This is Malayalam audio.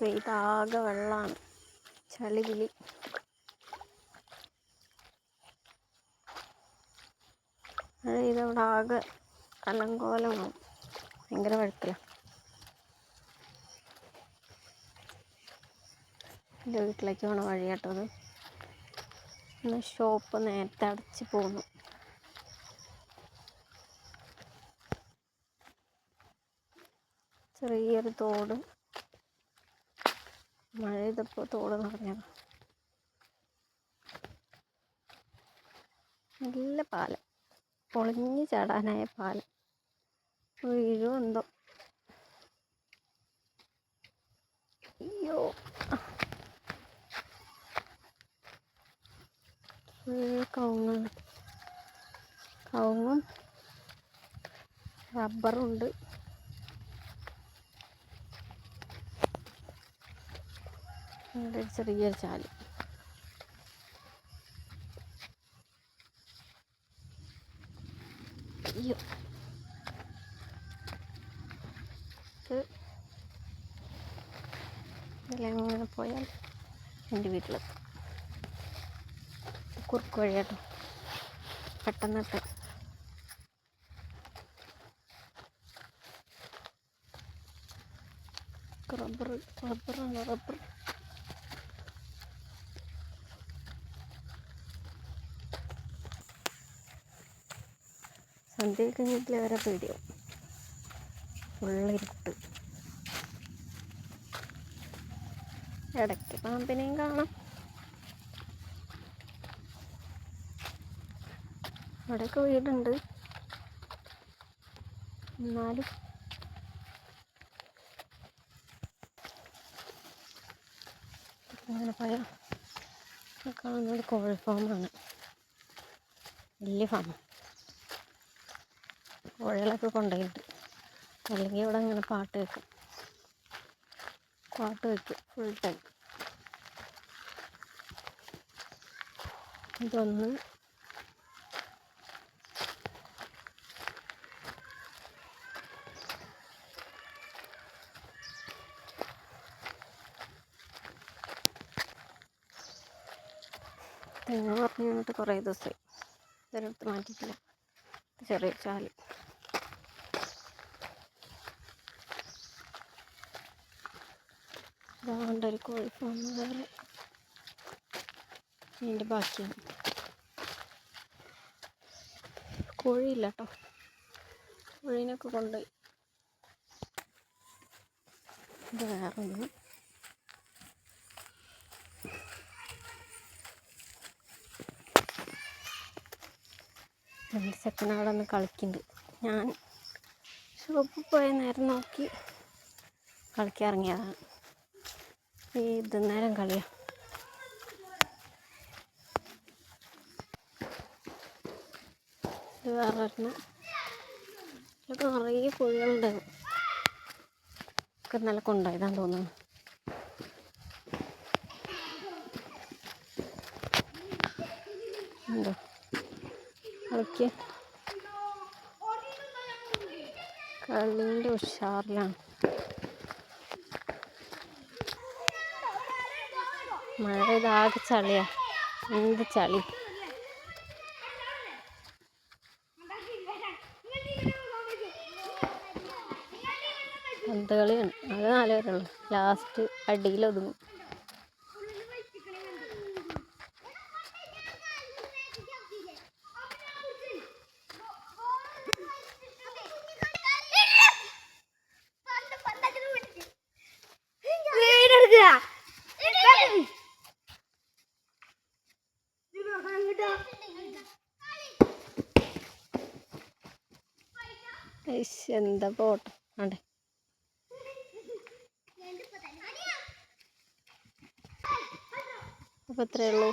പെയ്ത് ആകെ വെള്ളമാണ് ചളി വിളി. മഴ പെയ്തവിടെ ആകെ അലങ്കോലമാണ്. ഭയങ്കര വഴുക്കല എന്റെ വീട്ടിലേക്ക് പോണ വഴി കേട്ടോ അത്. ഇന്ന് ഷോപ്പ് നേരത്തെ അടച്ച് പോന്നു. ചെറിയൊരു തോട് മഴ ചെയ്തപ്പോൾ തോട് നിറഞ്ഞത് നല്ല പാലം. പൊളിഞ്ഞ് ചാടാനായ പാലം. വീഴും എന്തോ. അയ്യോ. കവുങ്ങാണ്. കവുങ്ങും റബ്ബറുണ്ട് ഇവിടെ ചെറിയൊരു ചാൽ. അയ്യോ. ഇത് ഇതിലെങ്ങനെ പോയാൽ എന്റെ വീട്ടിലെത്തും കുറുക്ക് വഴി കേട്ടോ പെട്ടെന്നിട്ട് റബ്ബർ റബ്ബറാണ് റബ്ബർ സന്ധ്യ കഴിഞ്ഞിട്ടില്ല വേറെ പേടിയാവും. ഫുള്ളിരുട്ട് ഇടയ്ക്ക് പാമ്പിനെയും കാണാം. അവിടെയൊക്കെ വീടുണ്ട്. എന്നാലും. അങ്ങനെ പോയാൽ കാണുന്നത് കോഴി ഫാമാണ്. വലിയ ഫാം കോഴികളൊക്കെ കൊണ്ടുപോയിട്ട് അല്ലെങ്കിൽ ഇവിടെ അങ്ങനെ പാട്ട് വെക്കും. പാട്ട് വെക്കും ഫുൾ ടൈം ഇതൊന്ന് തെങ്ങ് പറഞ്ഞു കുറേ ദിവസമായി. ഇതൊരിടത്ത് മാറ്റിയിട്ടില്ല. ചെറിയ ചാൽ. ഇതാണ്ട് ഒരു കോഴി ഫാം വേറെ. ഇതിന്റെ ബാക്കിയാണ്. കോഴിയില്ല കേട്ടോ കോഴീനൊക്കെ കൊണ്ടുപോയി. ഇത് വേറെ ഒന്ന് രണ്ട് സെക്കൻഡ് അവിടെ ഒന്ന് കളിക്കുന്നുണ്ട്. ഞാൻ ഷോപ്പിൽ പോയ നേരം നോക്കി കളിക്കാൻ ഇറങ്ങിയതാണ്. ഇത് നേരം കളിയാ. ഇത് ഇതൊക്കെ നിറയെ കോഴികളുണ്ടായിരുന്നു ഒക്കെ ഇന്നലെ കൊണ്ടുപോയതാന്ന് തോന്നുന്നു. എന്തോ കളിക്ക് കളീന്റെ ഉഷാറിലാണ്. മഴ ഇതാകെ ചളിയാ. എന്ത് ചളി? പന്ത് കളിയാണ്? അത് നാല് പേരുള്ളൂ. ലാസ്റ്റ് അടിയിലൊതുങ്ങും. എന്താ പോട്ടെ. ആണ്ടെ. അപ്പോൾ ഉള്ളൂ.